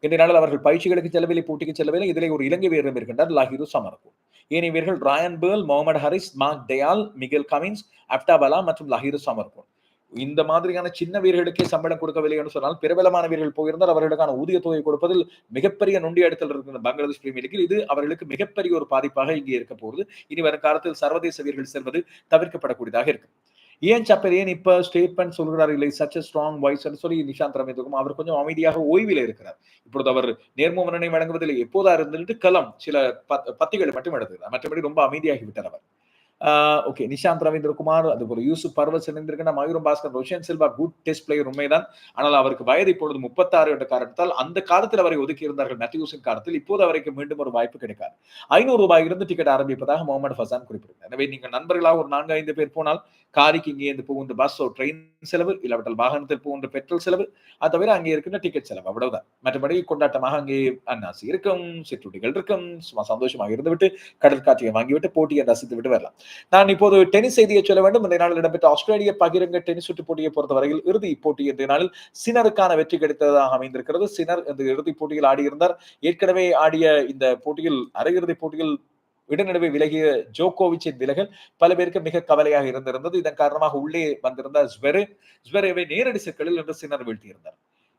இன்றைய நாளில் அவர்கள் பயிற்சிகளுக்கு செல்லவில்லை போட்டிக்கு செல்லவில்லை இதிலே ஒரு இலங்கை வீரரும் இருக்கின்றார் லாகிரு சமரபு ஏனைய வீரர்கள் Ryan Burl Mohammad Haris Mark Deyal Miguel Cummins அப்டாபலா மற்றும் லஹீரு சமர்பூர் இந்த மாதிரியான சின்ன வீரர்களுக்கே சம்பளம் கொடுக்கவில்லை என்று சொன்னால் பிரபலமான வீரர்கள் போயிருந்தால் அவர்களுக்கான ஊதிய தொகை கொடுப்பதில் மிகப்பெரிய நொண்டி இடத்தில் இருக்கிற பங்களாதேஷ் பிரீமியர் லீக்கில் இது அவர்களுக்கு மிகப்பெரிய ஒரு பாதிப்பாக இங்கே இருக்க போகிறது. இனி வரும் காலத்தில் சர்வதேச வீரர்கள் செல்வது தவிர்க்கப்படக்கூடியதாக இருக்கும். ஏன் சப்பர் ஏன் இப்ப ஸ்டேட்மெண்ட் சொல்கிறார்? இல்லை சச் ஸ்ட்ராங் வாய்ஸ் சொல்லி நிஷாந்த் ரமேந்திரகும் அவர் கொஞ்சம் அமைதியாக ஓய்வில் இருக்கிறார். இப்பொழுது அவர் நேர்முகனை வழங்குவதில் எப்போதா இருந்துட்டு களம் சில பத்திகளை மட்டும் எடுத்துக்கிறார். மற்றபடி ரொம்ப அமைதியாகி விட்டார் அவர். ஓகே நிஷாந்த் ரவீந்திரகுமார் அதுபோல யூசுப் பர்வஸ் இணைந்திருக்கிற மயூரம் Bhaskar Roshan Silva good test player உண்மைதான். ஆனால் அவருக்கு வயது இப்பொழுது முப்பத்தாறு என்ற காரணத்தால் அந்த காலத்தில் அவரை ஒதுக்கி இருந்தார்கள் மேத்யூஸின் காலத்தில். இப்போது அவருக்கு மீண்டும் ஒரு வாய்ப்பு கிடைக்காது. ஐநூறு ரூபாயிலிருந்து டிக்கெட் ஆரம்பிப்பதாக முகமது ஃபசான் குறிப்பிட்டார் எனவே நீங்கள் நண்பர்களாக ஒரு நான்கு ஐந்து பேர் போனால் காரிக்கு இங்கே இருந்து போகின்ற பஸ்ஸோ ட்ரெயின் செலவு இல்லாவிட்டால் வாகனத்தில் போகின்ற பெட்ரோல் செலவு அது தவிர அங்கே இருக்கின்ற டிக்கெட் செலவு அவ்வளவுதான். மற்றபடி கொண்டாட்டமாக அங்கே அன்னாசி இருக்கும் சிற்றுண்டிகள் இருக்கும் சும்மா சந்தோஷமாக இருந்துவிட்டு கடல் காட்சியை வாங்கிவிட்டு போட்டியை ரசித்து விட்டு வரலாம். நான் இப்போது டென்னிஸ் செய்தியை சொல்ல வேண்டும். இந்த நாளில் இடம்பெற்ற ஆஸ்திரேலிய பகிரங்க டென்னிஸ் சுற்று போட்டியை பொறுத்தவரையில் இறுதி போட்டி இன்றைய நாளில் சினருக்கான வெற்றி கிடைத்ததாக அமைந்திருக்கிறது. சினர் இந்த இறுதிப் போட்டியில் ஆடியிருந்தார். ஏற்கனவே ஆடிய இந்த போட்டியில் அரையிறுதிப் போட்டியில் இடைநடுவே விலகிய ஜோகோவிச்சின் விலகல் பல பேருக்கு மிக கவலையாக இருந்திருந்தது. இதன் காரணமாக உள்ளே வந்திருந்த ஸ்வெரு ஸ்வெரேவை நேரடி சிக்கலில் என்று சினர் வீழ்த்தியிருந்தார்.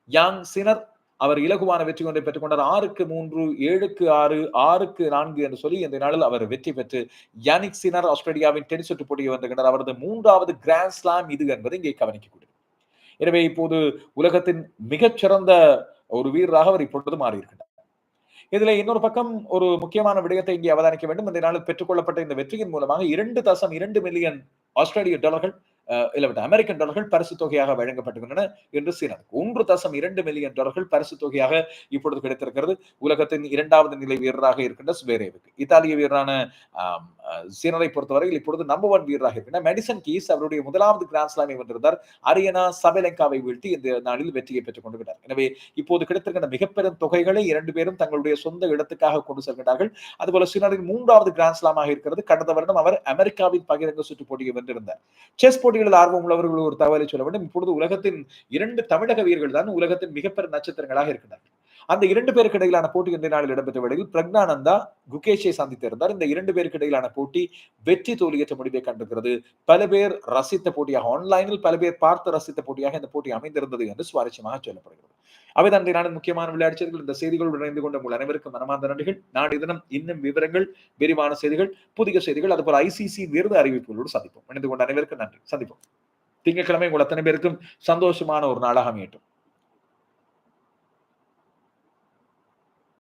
யாங் சினர் அவர் இலகுவான வெற்றி ஒன்றை பெற்றுக் கொண்டார் ஆறுக்கு மூன்று ஏழுக்கு ஆறு ஆறுக்கு நான்கு என்று சொல்லி இந்த நாளில் அவர் வெற்றி பெற்று யானிக் சினர் ஆஸ்திரேலியாவின் டென்னிஸ் சுற்று போட்டியை வந்திருக்கின்றார் அவரது மூன்றாவது கிராண்ட் ஸ்லாம் இது என்பது இங்கே கவனிக்கக்கூடியது. எனவே இப்போது உலகத்தின் மிகச்சிறந்த ஒரு வீரராக அவர் இப்பொழுது மாறியிருக்கிறார் இதுல இன்னொரு பக்கம் ஒரு முக்கியமான விடயத்தை இங்கே அவதானிக்க வேண்டும். இந்த நாளில் பெற்றுக்கொள்ளப்பட்ட இந்த வெற்றியின் மூலமாக இரண்டு தசம் இரண்டு மில்லியன் ஆஸ்திரேலிய டாலர்கள் இல்ல அமெரிக்கன் டாலர்கள் பரிசு தொகையாக வழங்கப்பட்டுகின்றன என்று சீனா ஒன்று தசம் இரண்டு மில்லியன் டாலர்கள் பரிசு தொகையாக இப்பொழுது கிடைத்திருக்கிறது. உலகத்தின் இரண்டாவது நிலை வீரராக இருக்கின்ற சுபேரேவுக்கு. இத்தாலிய வீரரான சீனரை பொறுத்தவரையில் இப்பொழுது நம்பர் ஒன் வீரராக இருக்கின்ற மெடிசன் கீஸ் அவருடைய முதலாவது கிராண்ட்ஸ்லாமை வென்றிருந்தார். அரியனா சபலங்காவை வீழ்த்தி இந்த நாளில் வெற்றியை பெற்றுக் கொண்டிருக்கிறார் எனவே இப்போது கிடைத்திருக்கின்ற மிகப்பெரும் தொகைகளை இரண்டு பேரும் தங்களுடைய சொந்த இடத்துக்காக கொண்டு செல்கிறார்கள் அதுபோல சீனரின் மூன்றாவது கிராண்ட்ஸ்லாமாக இருக்கிறது. கடந்த வருடம் அவர் அமெரிக்காவின் பகிரங்க சுற்று போட்டியை வென்றிருந்தார். செஸ் போட்டிகளில் ஆர்வம் உள்ளவர்கள் ஒரு தகவலை சொல்ல வேண்டும். இப்பொழுது உலகத்தின் இரண்டு தமிழக வீரர்கள் தான் உலகத்தின் மிகப்பெரும் நட்சத்திரங்களாக இருக்கிறார்கள் அந்த இரண்டு பேருக்கு இடையிலான போட்டி இன்றைய நாளில் இடம்பெற்ற வேளையில் பிரக்னானந்தா குகேஷை சந்தித்திருந்தார் இந்த இரண்டு பேருக்கு இடையிலான போட்டி வெற்றி தோல்வியற்ற முடிவை கண்டிருக்கிறது. பல பேர் ரசித்த போட்டியாக ஆன்லைனில் பல பேர் பார்த்து ரசித்த போட்டியாக இந்த போட்டி அமைந்திருந்தது என்று சுவாரஸ்யமாக சொல்லப்படுகிறது. அவைதான் தந்தை நாளின் முக்கியமான விளையாட்டு செய்திகள் இந்த செய்திகள் இணைந்து கொண்ட உங்கள் அனைவருக்கும் மனமார்ந்த நன்றிகள். நாடு தினம் இன்னும் விவரங்கள் விரிவான செய்திகள் புதிய செய்திகள் அதுபோல் ஐசிசி விருது அறிவிப்புகளோடு சந்திப்போம். இணைந்து கொண்ட அனைவருக்கும் நன்றி. சந்திப்போம். திங்கட்கிழமை உங்கள் அத்தனை பேருக்கும் சந்தோஷமான ஒரு நாளாக அமையட்டும்.